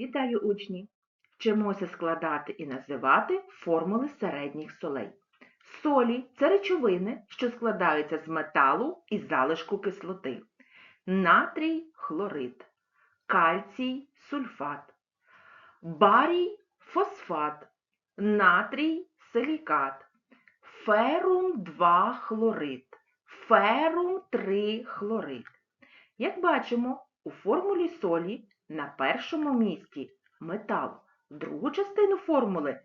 Вітаю учні! Вчимося складати і називати формули середніх солей. Солі це речовини, що складаються з металу і залишку кислоти. Натрій хлорид, кальцій сульфат, барій фосфат, натрій силікат, ферум 2 хлорид, ферум 3 хлорид. Як бачимо, у формулі солі на першому місці метал. Другу частину формули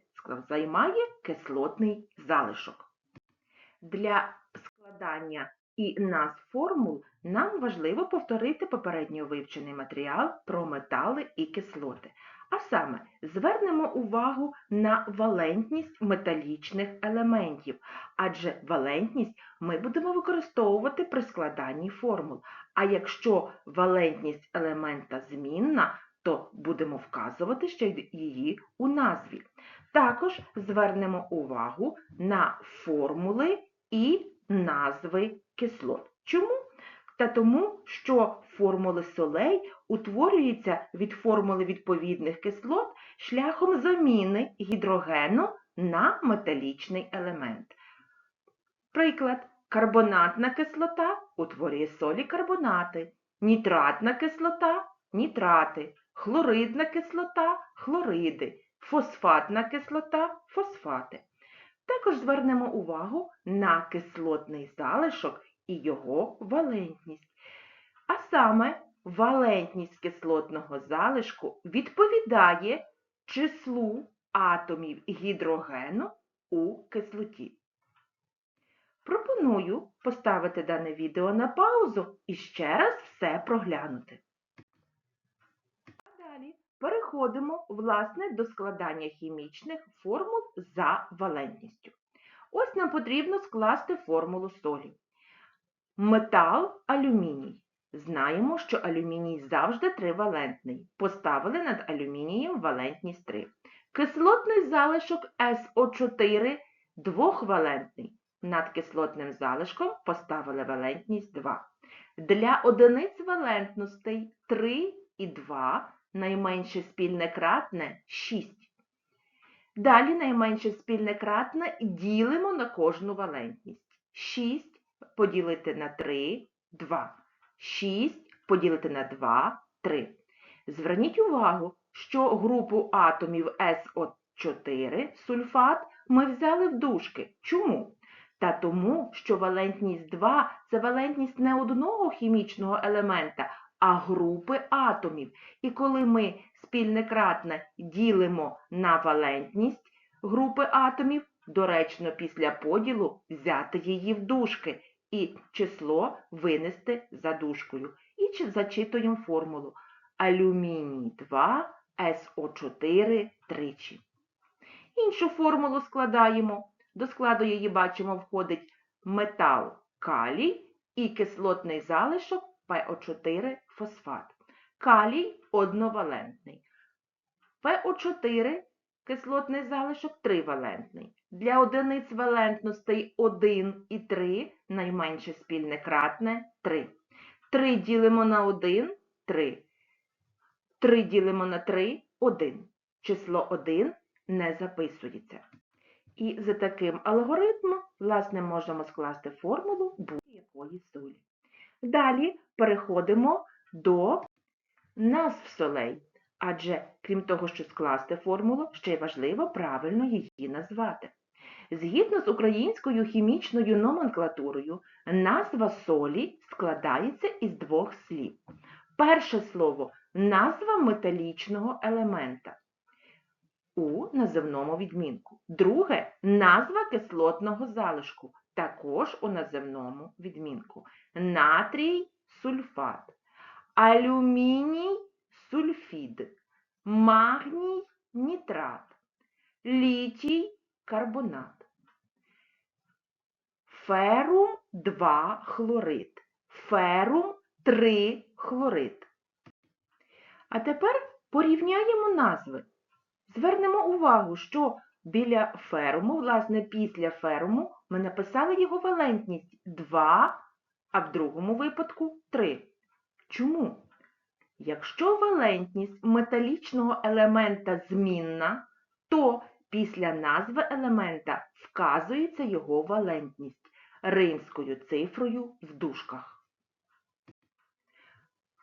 займає кислотний залишок. Для складання і назв формул нам важливо повторити попередньо вивчений матеріал про метали і кислоти. А саме звернемо увагу на валентність металічних елементів, адже валентність ми будемо використовувати при складанні формул. А якщо валентність елемента змінна, то будемо вказувати ще її у назві. Також звернемо увагу на формули і назви кислот. Чому? Та тому, що формули солей утворюються від формули відповідних кислот шляхом заміни гідрогену на металічний елемент. Приклад. Карбонатна кислота утворює солі карбонати, нітратна кислота нітрати, хлоридна кислота хлориди, фосфатна кислота фосфати. Також звернемо увагу на кислотний залишок і його валентність. А саме валентність кислотного залишку відповідає числу атомів гідрогену у кислоті. Пропоную поставити дане відео на паузу і ще раз все проглянути. А далі переходимо власне до складання хімічних формул за валентністю. Ось нам потрібно скласти формулу солі. Метал алюміній. Знаємо, що алюміній завжди тривалентний. Поставили над алюмінієм валентність 3. Кислотний залишок СО4 двохвалентний. Над кислотним залишком поставили валентність 2. Для одиниць валентностей 3 і 2 найменше спільне кратне 6. Далі найменше спільне кратне ділимо на кожну валентність. 6 поділити на 3 2. 6 поділити на 2 3. Зверніть увагу, що групу атомів СО4 сульфат ми взяли в дужки. Чому? Та тому, що валентність 2 це валентність не одного хімічного елемента, а групи атомів. І коли ми спільне кратне ділимо на валентність групи атомів, доречно після поділу взяти її в дужки і число винести за дужкою. І зачитуємо формулу. Алюміній 2, СО4 тричі. Іншу формулу складаємо. До складу її бачимо входить метал калій і кислотний залишок ПО4 фосфат. Калій одновалентний. ПО4 кислотний залишок тривалентний. Для одиниць валентностей 1 і 3 найменше спільне кратне 3. 3 ділимо на 1 3. 3 ділимо на 3 1. Число 1 не записується. І за таким алгоритмом, власне, можемо скласти формулу будь-якої солі. Далі переходимо до назв солей. Адже, крім того, що скласти формулу, ще й важливо правильно її назвати. Згідно з українською хімічною номенклатурою, назва солі складається із двох слів. Перше слово назва металічного елемента у називному відмінку. Друге назва кислотного залишку, також у називному відмінку. Натрій сульфат, алюміній сульфід, магній нітрат, літій карбонат, ферум 2 хлорид, ферум 3 хлорид. А тепер порівняємо назви. Звернемо увагу, що біля феруму, власне, після феруму, ми написали його валентність 2, а в другому випадку 3. Чому? Якщо валентність металічного елемента змінна, то після назви елемента вказується його валентність римською цифрою в дужках.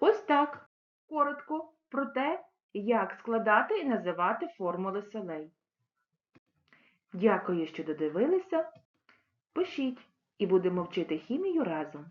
Ось так, коротко про те, як складати і називати формули солей. Дякую, що додивилися. Пишіть і будемо вчити хімію разом.